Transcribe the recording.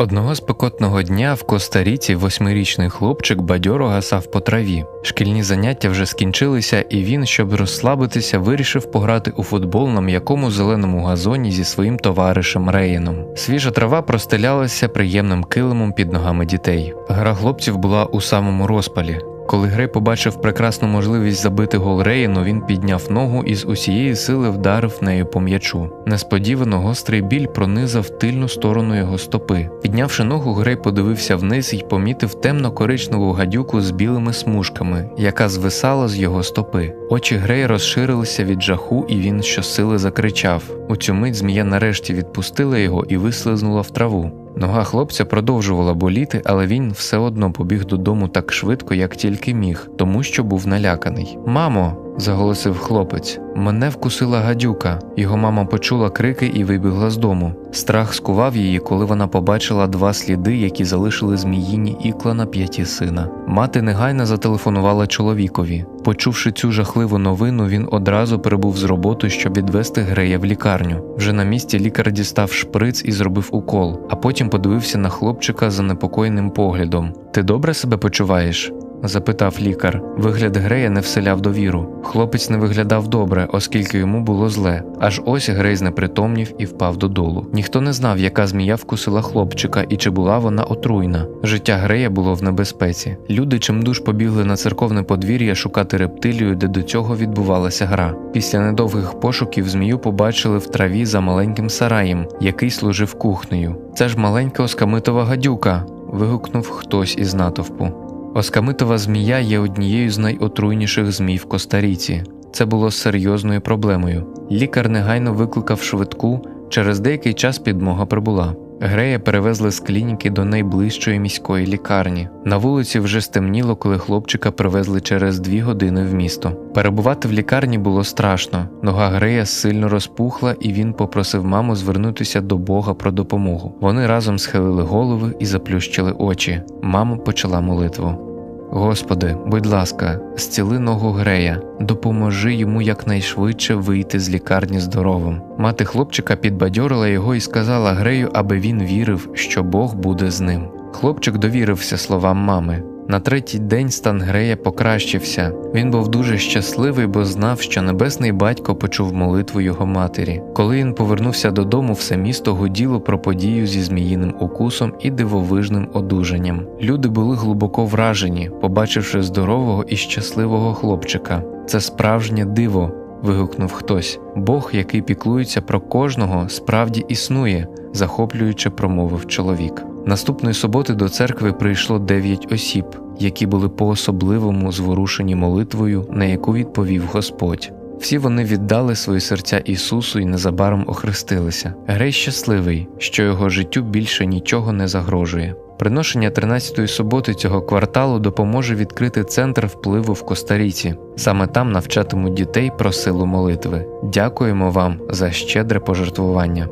Одного спекотного дня в Коста-Ріці восьмирічний хлопчик бадьоро гасав по траві. Шкільні заняття вже скінчилися, і він, щоб розслабитися, вирішив пограти у футбол на м'якому зеленому газоні зі своїм товаришем Реєном. Свіжа трава простелялася приємним килимом під ногами дітей. Гра хлопців була у самому розпалі. Коли Грей побачив прекрасну можливість забити гол Реїну, він підняв ногу і з усієї сили вдарив нею по м'ячу. Несподівано гострий біль пронизав тильну сторону його стопи. Піднявши ногу, Грей подивився вниз і помітив темно-коричневу гадюку з білими смужками, яка звисала з його стопи. Очі Грей розширилися від жаху, і він щосили закричав. У цю мить змія нарешті відпустила його і вислизнула в траву. Нога хлопця продовжувала боліти, але він все одно побіг додому так швидко, як тільки міг, тому що був наляканий. Мамо, заголосив хлопець, мене вкусила гадюка. Його мама почула крики і вибігла з дому. Страх скував її, коли вона побачила два сліди, які залишили зміїні ікла на п'яті сина. Мати негайно зателефонувала чоловікові. Почувши цю жахливу новину, він одразу прибув з роботи, щоб відвести Грея в лікарню. Вже на місці лікар дістав шприц і зробив укол, а потім подивився на хлопчика за непокоєним поглядом. Ти добре себе почуваєш? Запитав лікар. Вигляд Грея не вселяв довіру. Хлопець не виглядав добре, оскільки йому було зле. Аж ось Грей знепритомнів і впав додолу. Ніхто не знав, яка змія вкусила хлопчика і чи була вона отруйна. Життя Грея було в небезпеці. Люди чимдуж побігли на церковне подвір'я шукати рептилію, де до цього відбувалася гра. Після недовгих пошуків змію побачили в траві за маленьким сараєм, який служив кухнею. Це ж маленька оскамитова гадюка. вигукнув хтось із натовпу. Оскамитова змія є однією з найотруйніших змій в Коста-Ріці. Це було серйозною проблемою. Лікар негайно викликав швидку, через деякий час підмога прибула. Грея перевезли з клініки до найближчої міської лікарні. На вулиці вже стемніло, коли хлопчика привезли через дві години в місто. Перебувати в лікарні було страшно. Нога Грея сильно розпухла, і він попросив маму звернутися до Бога про допомогу. Вони разом схилили голови і заплющили очі. Мама почала молитву. Господи, будь ласка, зціли ногу Грея, допоможи йому якнайшвидше вийти з лікарні здоровим. Мати хлопчика підбадьорила його і сказала Грею, аби він вірив, що Бог буде з ним. Хлопчик довірився словам мами. На третій день стан Грея покращився. Він був дуже щасливий, бо знав, що небесний батько почув молитву його матері. Коли він повернувся додому, все місто гуділо про подію зі зміїним укусом і дивовижним одужанням. Люди були глибоко вражені, побачивши здорового і щасливого хлопчика. Це справжнє диво. Вигукнув хтось. Бог, який піклується про кожного, справді існує, захоплююче промовив чоловік. Наступної суботи до церкви прийшло дев'ять осіб, які були по особливому зворушені молитвою, на яку відповів Господь. Всі вони віддали свої серця Ісусу і незабаром охрестилися. Грей щасливий, що його життю більше нічого не загрожує. Приношення 13-ї суботи цього кварталу допоможе відкрити центр впливу в Коста-Ріці. Саме там навчатимуть дітей про силу молитви. Дякуємо вам за щедре пожертвування.